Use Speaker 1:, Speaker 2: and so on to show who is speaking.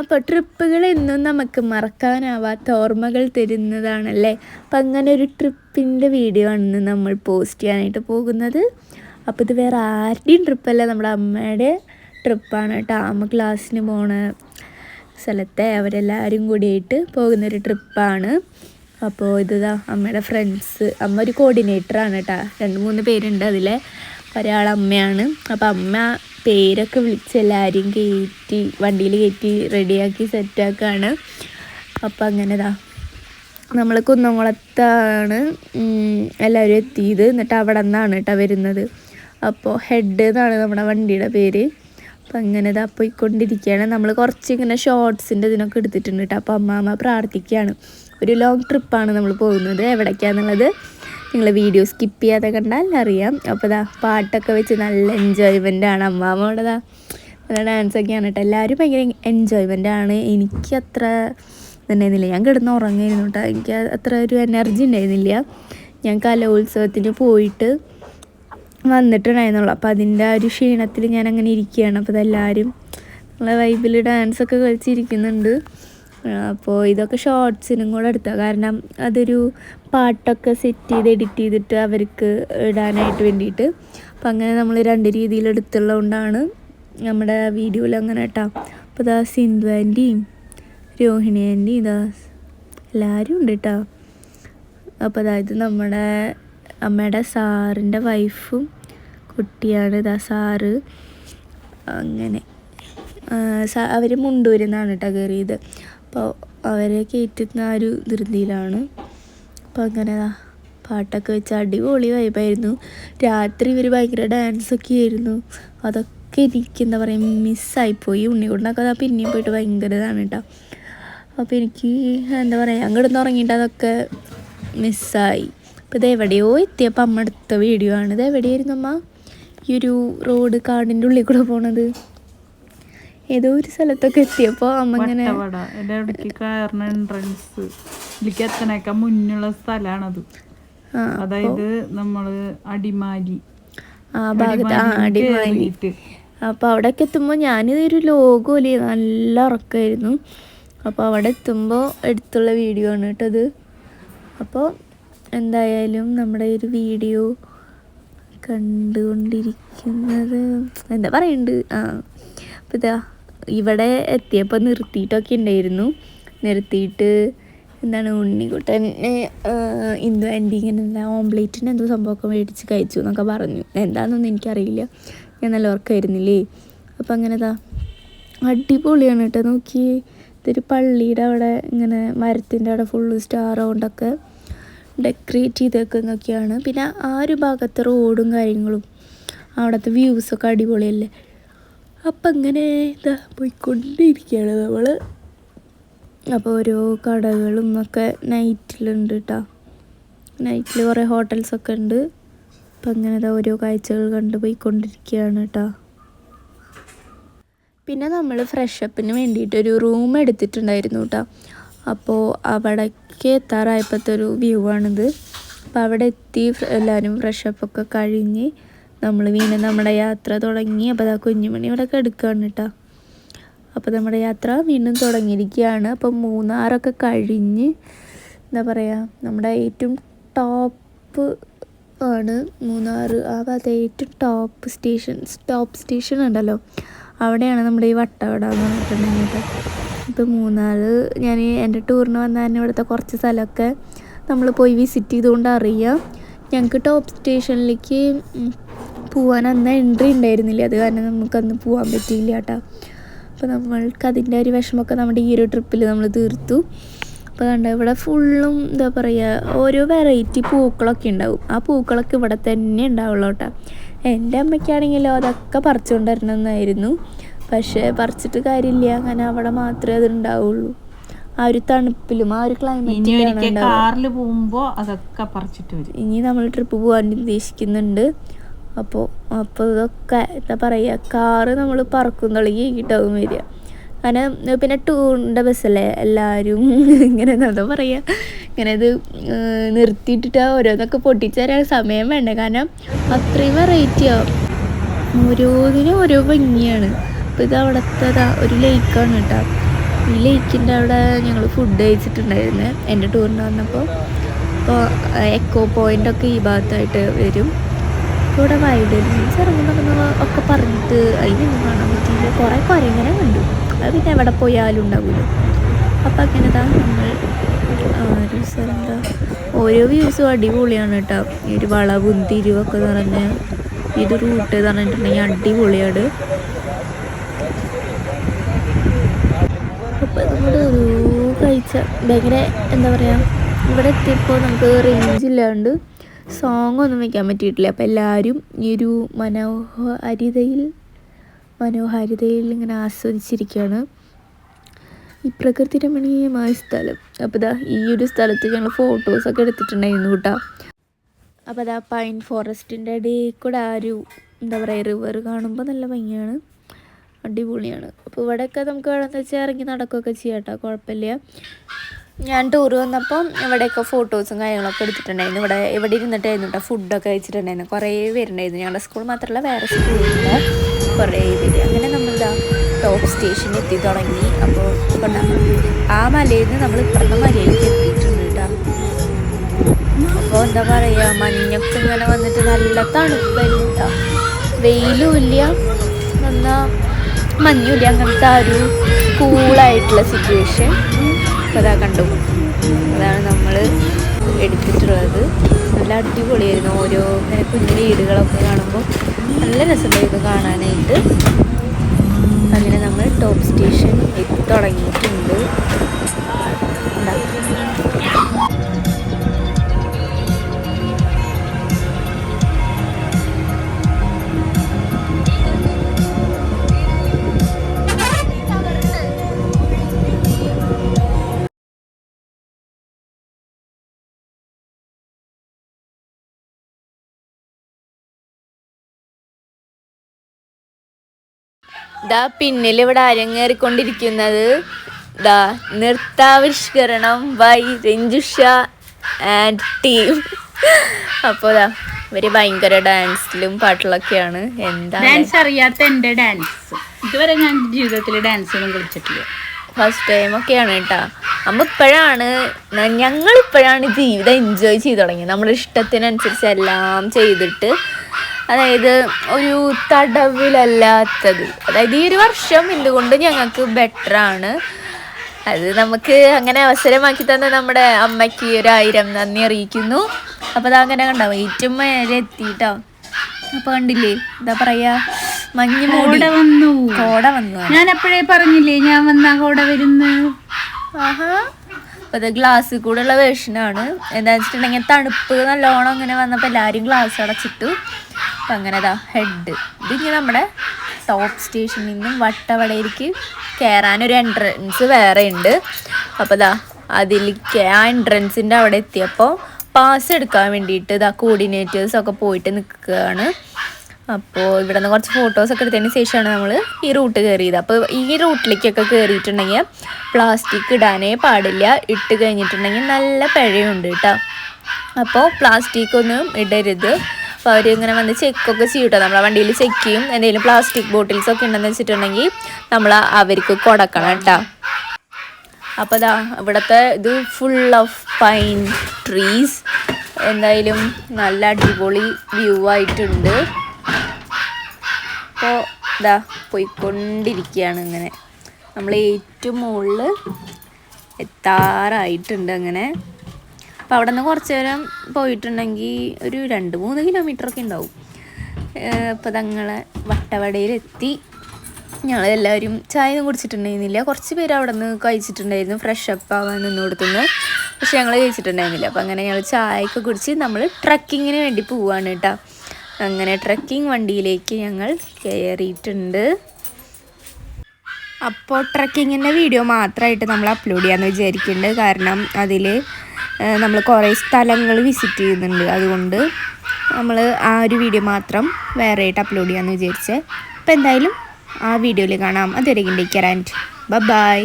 Speaker 1: അപ്പോൾ ട്രിപ്പുകൾ എന്നും നമുക്ക് മറക്കാനാവാത്ത ഓർമ്മകൾ തരുന്നതാണല്ലേ? അപ്പം അങ്ങനെ ഒരു ട്രിപ്പിന്റെ വീഡിയോ ആണ് നമ്മൾ പോസ്റ്റ് ചെയ്യാനായിട്ട് പോകുന്നത്. അപ്പോൾ ഇത് വേറെ ആരുടെയും ട്രിപ്പല്ല നമ്മുടെ അമ്മയുടെ ട്രിപ്പാണ് കേട്ടോ. അമ്മ ക്ലാസ്സിന് പോണ സ്ഥലത്തെ അവരെല്ലാവരും കൂടിയിട്ട് പോകുന്നൊരു ട്രിപ്പാണ് അപ്പോൾ ഇതാ അമ്മയുടെ ഫ്രണ്ട്സ് അമ്മ ഒരു കോർഡിനേറ്ററാണ് കേട്ടോ. രണ്ട് മൂന്ന് പേരുണ്ട് അതിലെ. ഒരാൾ അമ്മയാണ്. അപ്പോൾ അമ്മ പേരൊക്കെ വിളിച്ച് എല്ലാവരെയും കയറ്റി വണ്ടിയിൽ കയറ്റി റെഡിയാക്കി സെറ്റാക്കുകയാണ് അപ്പം അങ്ങനെ അങ്ങനെതാ നമ്മൾ കുന്നംകുളത്താണ് എല്ലാവരും എത്തിയത്. എന്നിട്ട് അവിടെ നിന്നാണ് കേട്ടോ വരുന്നത്. അപ്പോൾ ഹെഡ് എന്നാണ് നമ്മുടെ വണ്ടിയുടെ പേര്. അപ്പം അങ്ങനെ ഇതാ പോയിക്കൊണ്ടിരിക്കുകയാണ്. നമ്മൾ കുറച്ച് ഇങ്ങനെ ഷോർട്സിന്റെ ഇതിനൊക്കെ എടുത്തിട്ടുണ്ട് കേട്ടോ. അപ്പോൾ അമ്മാമ്മ പ്രാർത്ഥിക്കുകയാണ്. ഒരു ലോങ് ട്രിപ്പാണ് നമ്മൾ പോകുന്നത്. എവിടേക്കാന്നുള്ളത്? നിങ്ങൾ വീഡിയോ സ്കിപ്പ് ചെയ്യാതെ കണ്ടാൽ അറിയാം അപ്പോൾ ഇതാ പാട്ടൊക്കെ വെച്ച് നല്ല എൻജോയ്മെന്റ് ആണ്. അമ്മാമ്മ അവിടെ ഇതാ നല്ല ഡാൻസൊക്കെയാണ് കേട്ടോ. എല്ലാവരും ഭയങ്കര എൻജോയ്മെന്റ് ആണ്. എനിക്ക് അത്ര ഇതുണ്ടായിരുന്നില്ല. ഞാൻ കിടന്ന് ഉറങ്ങിയിരുന്നു കേട്ടോ. എനിക്ക് അത്ര ഒരു എനർജി ഉണ്ടായിരുന്നില്ല. ഞാൻ കലോത്സവത്തിന് പോയിട്ട് വന്നിട്ടുണ്ടായിരുന്നുള്ളൂ. അപ്പോൾ അതിന്റെ ആ ഒരു ക്ഷീണത്തിൽ ഞാൻ അങ്ങനെ ഇരിക്കുകയാണ് അപ്പോൾ ഇതെല്ലാവരും നമ്മളെ വൈബിൽ ഡാൻസൊക്കെ കളിച്ചിരിക്കുന്നുണ്ട്. അപ്പോൾ ഇതൊക്കെ ഷോർട്സിനും കൂടെ എടുത്താൽ കാരണം അതൊരു പാട്ടൊക്കെ സെറ്റ് ചെയ്ത് എഡിറ്റ് ചെയ്തിട്ട് അവർക്ക് ഇടാനായിട്ട് വേണ്ടിയിട്ട്. അപ്പോൾ അങ്ങനെ നമ്മൾ രണ്ട് രീതിയിൽ എടുത്തുള്ളതുകൊണ്ടാണ് നമ്മുടെ വീഡിയോയിൽ അങ്ങനെ കേട്ടോ അപ്പോൾ ഇതാ സിന്ധു ആന്റിയും രോഹിണി ആന്റി ഇതാ എല്ലാവരും ഉണ്ട് കേട്ടോ അപ്പോൾ അതായത് നമ്മുടെ അമ്മയുടെ സാറിന്റെ വൈഫും കുട്ടിയാണ് ഇതാ സാറ്. അങ്ങനെ. അവർ മുണ്ടൂരിൽ നിന്നാണ് കേട്ടോ കയറിയത് അപ്പോൾ അവരെ കയറ്റുന്ന ആ ഒരു ധൃതിയിലാണ്. അപ്പോൾ അങ്ങനെ പാട്ടൊക്കെ വെച്ച് അടിപൊളി വൈബായിരുന്നു രാത്രി ഇവർ ഭയങ്കര ഡാൻസൊക്കെ ആയിരുന്നു. അതൊക്കെ എനിക്ക് എന്താ പറയുക മിസ്സായിപ്പോയി ഉണ്ണിക്കൊണ്ടൊക്കെ അതാ പിന്നെയും പോയിട്ട് ഭയങ്കര ഇതാണ് കേട്ടോ അപ്പോൾ എനിക്ക് എന്താ പറയുക കിടന്ന് ഉറങ്ങിയിട്ട് അതൊക്കെ മിസ്സായി അപ്പോൾ ഇത് എവിടെയോ എത്തിയപ്പോൾ അമ്മ എടുത്ത വീഡിയോ ആണ്. ഇത് എവിടെയായിരുന്നു അമ്മ? ഈ ഒരു റോഡ് കാടിന്റെ ഉള്ളിൽ കൂടെ പോണത്. ഏതോ ഒരു സ്ഥലത്തൊക്കെ എത്തിയപ്പോൾ അമ്മ ഇങ്ങനെ
Speaker 2: എന്റെ അവിടേക്ക് കയറുന്ന എൻട്രൻസ് ഇതിലേക്ക് എത്തണേക്കാൾ മുന്നുള്ള സ്ഥലമാണത് അതായത് നമ്മൾ അടിമാലി.
Speaker 1: ആ ഭാഗത്ത് ആ അടിമാലി. അപ്പോൾ അവിടേക്ക് എത്തുമ്പോൾ ഞാനിതൊരു ലോഗോലി നല്ല ഉറക്കമായിരുന്നു അപ്പോൾ അവിടെ എത്തുമ്പോൾ എടുത്തുള്ള വീഡിയോ ആണ് കേട്ടത് അപ്പോൾ എന്തായാലും നമ്മുടെ ഒരു വീഡിയോ കണ്ടുകൊണ്ടിരിക്കുന്നത് എന്താ പറയുന്നുണ്ട് ആ അപ്പോൾ ഇതാ ഇവിടെ എത്തിയപ്പോൾ നിർത്തിയിട്ടൊക്കെ ഉണ്ടായിരുന്നു. നിർത്തിയിട്ട് എന്താണ് ഉണ്ണിക്കുട്ടൻ ഇന്ദു ആന്റി ഇങ്ങനെ എന്താ ഓംപ്ലേറ്റിന് എന്തോ സംഭവമൊക്കെ മേടിച്ച് കഴിച്ചു എന്നൊക്കെ പറഞ്ഞു. എന്താണെന്നൊന്നും എനിക്കറിയില്ല. ഞാൻ നല്ല ഉറക്കമായിരുന്നില്ലേ? അപ്പം അങ്ങനെ ഇതാ അടിപൊളിയാണ് കേട്ടോ. നോക്കി ഇതൊരു പള്ളിയുടെ അവിടെ ഇങ്ങനെ മരത്തിന്റെ അവിടെ ഫുള്ള് സ്റ്റാർ കൊണ്ടൊക്കെ ഡെക്കറേറ്റ് ചെയ്തേക്കുന്നൊക്കെയാണ് പിന്നെ ആ ഒരു ഭാഗത്തെ റോഡും കാര്യങ്ങളും അവിടുത്തെ വ്യൂസൊക്കെ അടിപൊളിയല്ലേ? അപ്പം അങ്ങനെ ഇതാ പോയിക്കൊണ്ടിരിക്കുകയാണ് നമ്മൾ അപ്പോൾ ഓരോ കടകളും ഒക്കെ നൈറ്റിലുണ്ട് കേട്ടോ നൈറ്റിൽ കുറേ ഹോട്ടൽസൊക്കെ ഉണ്ട്. അപ്പം അങ്ങനെ ഓരോ കാഴ്ചകൾ കണ്ട് പോയിക്കൊണ്ടിരിക്കുകയാണ് കേട്ടോ പിന്നെ നമ്മൾ ഫ്രഷപ്പിന് വേണ്ടിയിട്ട് ഒരു റൂം എടുത്തിട്ടുണ്ടായിരുന്നു കേട്ടോ അപ്പോൾ അവിടേക്ക് എത്താറായപ്പോഴത്തെ ഒരു വ്യൂ ആണിത് അപ്പോൾ അവിടെ എത്തി എല്ലാവരും ഫ്രഷപ്പൊക്കെ കഴിഞ്ഞ് നമ്മൾ വീണ്ടും നമ്മുടെ യാത്ര തുടങ്ങി അപ്പോൾ ആ കുഞ്ഞുമണി ഇവിടെ കെടുക്കുകയാണ് കേട്ടോ. അപ്പോൾ നമ്മുടെ യാത്ര വീണ്ടും തുടങ്ങിയിരിക്കുകയാണ്. അപ്പോൾ മൂന്നാറൊക്കെ കഴിഞ്ഞ് എന്താ പറയുക നമ്മുടെ ഏറ്റവും ടോപ്പ് ആണ് മൂന്നാർ. ആ ഭാഗത്തെ ഏറ്റവും ടോപ്പ് സ്റ്റേഷൻ ടോപ്പ് സ്റ്റേഷൻ ഉണ്ടല്ലോ. അവിടെയാണ് നമ്മുടെ ഈ വട്ടവട എന്ന് പറഞ്ഞിട്ടുണ്ടെങ്കിൽ ഇപ്പോൾ മൂന്നാർ ഞാൻ എന്റെ ടൂറിന് വന്നാൽ ഇവിടുത്തെ കുറച്ച് സ്ഥലമൊക്കെ നമ്മൾ പോയി വിസിറ്റ് ചെയ്തുകൊണ്ട് അറിയാം. ഞങ്ങൾക്ക് ടോപ്പ് സ്റ്റേഷനിലേക്ക് പോകാൻ അന്ന് എൻട്രി ഉണ്ടായിരുന്നില്ല അത് കാരണം നമുക്കന്ന് പോകാൻ പറ്റിയില്ല കേട്ടോ അപ്പോൾ നമ്മൾക്ക് അതിന്റെ ഒരു വിഷമമൊക്കെ നമ്മുടെ ഈ ഒരു ട്രിപ്പിൽ നമ്മൾ തീർത്തു. അപ്പോൾ കണ്ട ഇവിടെ ഫുള്ളും എന്താ പറയുക ഓരോ വെറൈറ്റി പൂക്കളൊക്കെ ഉണ്ടാവും ആ പൂക്കളൊക്കെ ഇവിടെ തന്നെ ഉണ്ടാവുള്ളൂ കേട്ടോ എന്റെ അമ്മയ്ക്കാണെങ്കിലോ അതൊക്കെ പറിച്ചുകൊണ്ട് വരണമെന്നായിരുന്നു പക്ഷേ പറിച്ചിട്ട് കാര്യമില്ല. അങ്ങനെ അവിടെ മാത്രമേ അത് ഉണ്ടാവുള്ളൂ ആ ഒരു തണുപ്പിലും ആ ഒരു ഉണ്ടാവുക
Speaker 2: കാറിൽ പോകുമ്പോ അതൊക്കെ പറിച്ചിട്ട് വരും.
Speaker 1: ഇനി നമ്മൾ ട്രിപ്പ് പോകാൻ ഉദ്ദേശിക്കുന്നുണ്ട്. അപ്പോൾ അപ്പോൾ ഇതൊക്കെ എന്താ പറയുക കാറ് നമ്മൾ പറക്കും തുടങ്ങി കിട്ടാവും വരിക. കാരണം പിന്നെ ടൂറിന്റെ ബസ്സല്ലേ എല്ലാവരും ഇങ്ങനെ എന്താ പറയുക ഇങ്ങനെ ഇത് നിർത്തിയിട്ടിട്ട് ഓരോന്നൊക്കെ പൊട്ടിച്ച് തരാൻ സമയം വേണ്ട. കാരണം അത്രയും വെറൈറ്റിയോ ഓരോന്നിനും ഓരോ ഭംഗിയാണ്. അപ്പോൾ ഇത് അവിടുത്തെ ഒരു ലേക്കാണ് കേട്ടോ. ഈ ലേക്കിന്റെ അവിടെ ഞങ്ങൾ ഫുഡ് കഴിച്ചിട്ടുണ്ടായിരുന്നു. എന്റെ ടൂറിന് വന്നപ്പോൾ അപ്പോൾ എക്കോ പോയിന്റൊക്കെ ഈ ഭാഗത്തായിട്ട് വരും. ഇവിടെ വൈഡ് മീൻസ് ഇറങ്ങുന്ന ഒക്കെ പറഞ്ഞിട്ട് അതിനൊന്നും കാണാൻ പറ്റിയില്ല. കുറേ കുരങ്ങനെ കണ്ടു. അത് പിന്നെ എവിടെ പോയാലും ഉണ്ടാവില്ല അപ്പം അങ്ങനെ താ നമ്മൾ ഒരു സ്ഥലം എന്താ ഓരോ വ്യൂസും അടിപൊളിയാണ് കേട്ടോ. ഈ ഒരു വളവും തിരിവൊക്കെ നിറഞ്ഞ ഇത് റൂട്ട് പറഞ്ഞിട്ടുണ്ടെങ്കിൽ അടിപൊളിയാണ്. അപ്പോൾ നമ്മുടെ ഒരു കഴിച്ച ഭയങ്കര എന്താ പറയുക ഇവിടെ എത്തിയപ്പോൾ നമുക്ക് റേഞ്ച് ഇല്ലാണ്ട് സോങ് ഒന്നും വെക്കാൻ പറ്റിയിട്ടില്ല. അപ്പോൾ എല്ലാവരും ഈ ഒരു മനോഹാരിതയിൽ മനോഹാരിതയിൽ ഇങ്ങനെ ആസ്വദിച്ചിരിക്കുകയാണ് ഈ പ്രകൃതി രമണീയമായ സ്ഥലം. അപ്പോൾ ഇതാ ഈ ഒരു സ്ഥലത്ത് ഞങ്ങൾ ഫോട്ടോസൊക്കെ എടുത്തിട്ടുണ്ടായിരുന്നു കേട്ടോ. അപ്പോൾ അതാ പൈൻ ഫോറസ്റ്റിന്റെ ഇടയിൽ കൂടെ ആ ഒരു എന്താ പറയുക റിവർ കാണുമ്പോൾ നല്ല ഭംഗിയാണ്. അടിപൊളിയാണ്. അപ്പോൾ ഇവിടെയൊക്കെ നമുക്ക് വേണമെന്ന് വെച്ചാൽ ഇറങ്ങി നടക്കുകയൊക്കെ ചെയ്യാം കേട്ടോ. കുഴപ്പമില്ല. ഞാൻ ടൂർ വന്നപ്പം ഇവിടെയൊക്കെ ഫോട്ടോസും കാര്യങ്ങളൊക്കെ എടുത്തിട്ടുണ്ടായിരുന്നു. ഇവിടെ ഇവിടെ ഇരുന്നിട്ടായിരുന്നു കേട്ടോ ഫുഡൊക്കെ കഴിച്ചിട്ടുണ്ടായിരുന്നു. കുറേ പേരുണ്ടായിരുന്നു. ഞങ്ങളുടെ സ്കൂൾ മാത്രമല്ല വേറെ സ്കൂളിൽ കുറേ പേര്. അങ്ങനെ നമ്മളിതാ ടോപ്പ് സ്റ്റേഷനിൽ എത്തി തുടങ്ങി. അപ്പോൾ കൊണ്ടാ ആ മലയിൽ നിന്ന് നമ്മൾ ഇപ്പുറത്തെ മലയിലേക്ക് എത്തിയിട്ടുണ്ട് കേട്ടോ അപ്പോൾ എന്താ പറയുക മഞ്ഞൊക്കെ ഇങ്ങനെ വന്നിട്ട് നല്ല തണുപ്പായിരുന്നു കേട്ടോ വെയിലും ഇല്ല. എന്നാൽ മഞ്ഞുമില്ല അങ്ങനത്തെ ആ ഒരു കൂളായിട്ടുള്ള സിറ്റുവേഷൻ അതാ കണ്ടു. അതാണ് നമ്മൾ എടുത്തിട്ടുള്ളത്. നല്ല അടിപൊളിയായിരുന്നു ഓരോ ഇങ്ങനെ കുഞ്ഞു വീടുകളൊക്കെ കാണുമ്പോൾ നല്ല രസമായിരുന്നു കാണാനായിട്ട്. അങ്ങനെ നമ്മൾ ടോപ്പ് സ്റ്റേഷൻ എത്തി തുടങ്ങിയിട്ടുണ്ട്. ഇതാ. ദാ പിന്നിൽ ഇവിടെ അരങ്ങേറിക്കൊണ്ടിരിക്കുന്നത് ദാ നൃത്താവിഷ്കരണം ബൈ രഞ്ജുഷ ആൻഡ് ടീം അപ്പോൾ ദാ ഇവർ ഭയങ്കര ഡാൻസിലും പാട്ടിലൊക്കെയാണ്. എന്താ
Speaker 2: ഡാൻസ് അറിയാത്ത എന്റെ ഡാൻസ് ഇതുവരെ ഞാൻ ജീവിതത്തിൽ ഡാൻസ് ഒന്നും കളിച്ചിട്ടില്ല.
Speaker 1: ഫസ്റ്റ് ടൈം ഒക്കെയാണ് കേട്ടോ. നമ്മ ഇപ്പോഴാണ് ഞങ്ങൾ ഇപ്പോഴാണ് ജീവിതം എൻജോയ് ചെയ്ത് തുടങ്ങിയത്. നമ്മുടെ ഇഷ്ടത്തിനനുസരിച്ച് എല്ലാം ചെയ്തിട്ട് അതായത് ഒരു തടവിലല്ലാത്തത്. അതായത് ഈ ഒരു വർഷം എന്തുകൊണ്ട് ഞങ്ങൾക്ക് ബെറ്ററാണ് അത് നമുക്ക് അങ്ങനെ അവസരമാക്കി തന്ന നമ്മുടെ അമ്മയ്ക്ക് ഒരു ആയിരം നന്ദി അറിയിക്കുന്നു. അപ്പോൾ അത് അങ്ങനെ കണ്ടോ ഏറ്റവും വരെ എത്തിയിട്ടോ. അപ്പോൾ കണ്ടില്ലേ എന്താ പറയാ മഞ്ഞ്
Speaker 2: കോട വന്നു.
Speaker 1: കോട വന്നു.
Speaker 2: ഞാൻ അപ്പോഴേ പറഞ്ഞില്ലേ ഞാൻ വന്നാ കോട വരുന്നു?
Speaker 1: ആഹാ. അപ്പോൾ അത് ഗ്ലാസ്സിൽ കൂടെയുള്ള വേർഷനാണ് എന്താ വെച്ചിട്ടുണ്ടെങ്കിൽ തണുപ്പ് നല്ലോണം അങ്ങനെ വന്നപ്പോൾ എല്ലാവരും ഗ്ലാസ് അടച്ചിട്ടു. അപ്പം അങ്ങനെ അതാ ഹെഡ് ഇതിങ്ങനെ നമ്മുടെ ടോപ്പ് സ്റ്റേഷനിൽ നിന്നും വട്ടവടയിലേക്ക് കയറാനൊരു എൻട്രൻസ് വേറെ ഉണ്ട്. അപ്പോൾ ഇതാ അതിൽ ആ എൻട്രൻസിന്റെ അവിടെ എത്തിയപ്പോൾ പാസ് എടുക്കാൻ വേണ്ടിയിട്ട് ഇതാ കോർഡിനേറ്റേഴ്സൊക്കെ പോയിട്ട് നിൽക്കുകയാണ്. അപ്പോൾ ഇവിടെ നിന്ന് കുറച്ച് ഫോട്ടോസൊക്കെ എടുത്തതിന് ശേഷമാണ് നമ്മൾ ഈ റൂട്ട് കയറിയത്. അപ്പോൾ ഈ റൂട്ടിലേക്കൊക്കെ കയറിയിട്ടുണ്ടെങ്കിൽ പ്ലാസ്റ്റിക് ഇടാനേ പാടില്ല. ഇട്ട് കഴിഞ്ഞിട്ടുണ്ടെങ്കിൽ നല്ല പിഴയുണ്ട് കേട്ടോ. അപ്പോൾ പ്ലാസ്റ്റിക് ഒന്നും ഇടരുത്. അപ്പോൾ അവർ ഇങ്ങനെ വന്ന് ചെക്കൊക്കെ ചെയ്യും കേട്ടോ നമ്മളെ വണ്ടിയിൽ ചെക്ക് ചെയ്യും. എന്തെങ്കിലും പ്ലാസ്റ്റിക് ബോട്ടിൽസ് ഒക്കെ ഉണ്ടെന്ന് വെച്ചിട്ടുണ്ടെങ്കിൽ നമ്മൾ അവർക്ക് കൊടുക്കണം കേട്ടോ. അപ്പോൾ ദാ ഇവിടുത്തെ ഇത് ഫുൾ ഓഫ് പൈൻ ട്രീസ് എന്തായാലും നല്ല അടിപൊളി വ്യൂ ആയിട്ടുണ്ട്. അപ്പോൾ ഇതാ പോയിക്കൊണ്ടിരിക്കുകയാണ് ഇങ്ങനെ. നമ്മൾ ഏറ്റവും മുകളിൽ എത്താറായിട്ടുണ്ട് അങ്ങനെ. അപ്പോൾ അവിടെ നിന്ന് കുറച്ച് നേരം പോയിട്ടുണ്ടെങ്കിൽ ഒരു രണ്ട് മൂന്ന് കിലോമീറ്റർ ഒക്കെ ഉണ്ടാവും. അപ്പോൾ തങ്ങളെ വട്ടവടയിലെത്തി. ഞങ്ങളെല്ലാവരും ചായ കുടിച്ചിട്ടുണ്ടായിരുന്നില്ല. കുറച്ച് പേര് അവിടെ നിന്ന് കഴിച്ചിട്ടുണ്ടായിരുന്നു. ഫ്രഷ് അപ്പ് ആവാൻ നിന്ന് കൊടുത്തുനിന്ന് പക്ഷെ ഞങ്ങൾ കഴിച്ചിട്ടുണ്ടായിരുന്നില്ല. അപ്പോൾ അങ്ങനെ ഞങ്ങൾ ചായയൊക്കെ കുടിച്ച് നമ്മൾ ട്രക്കിങ്ങിന് വേണ്ടി പോവാണ് കേട്ടോ. അങ്ങനെ ട്രക്കിംഗ് വണ്ടിയിലേക്ക് ഞങ്ങൾ കയറിയിട്ടുണ്ട് അപ്പോൾ ട്രക്കിങ്ങിന്റെ വീഡിയോ മാത്രമായിട്ട് നമ്മൾ അപ്ലോഡ് ചെയ്യാമെന്ന് വിചാരിക്കുന്നുണ്ട് കാരണം അതിൽ നമ്മൾ കുറേ സ്ഥലങ്ങൾ വിസിറ്റ് ചെയ്യുന്നുണ്ട്. അതുകൊണ്ട് നമ്മൾ ആ ഒരു വീഡിയോ മാത്രം വേറെ ആയിട്ട് അപ്ലോഡ് ചെയ്യാമെന്ന് വിചാരിച്ചത് അപ്പോൾ എന്തായാലും ആ വീഡിയോയിൽ കാണാം. അതുവരെ ടേക്ക് ബൈ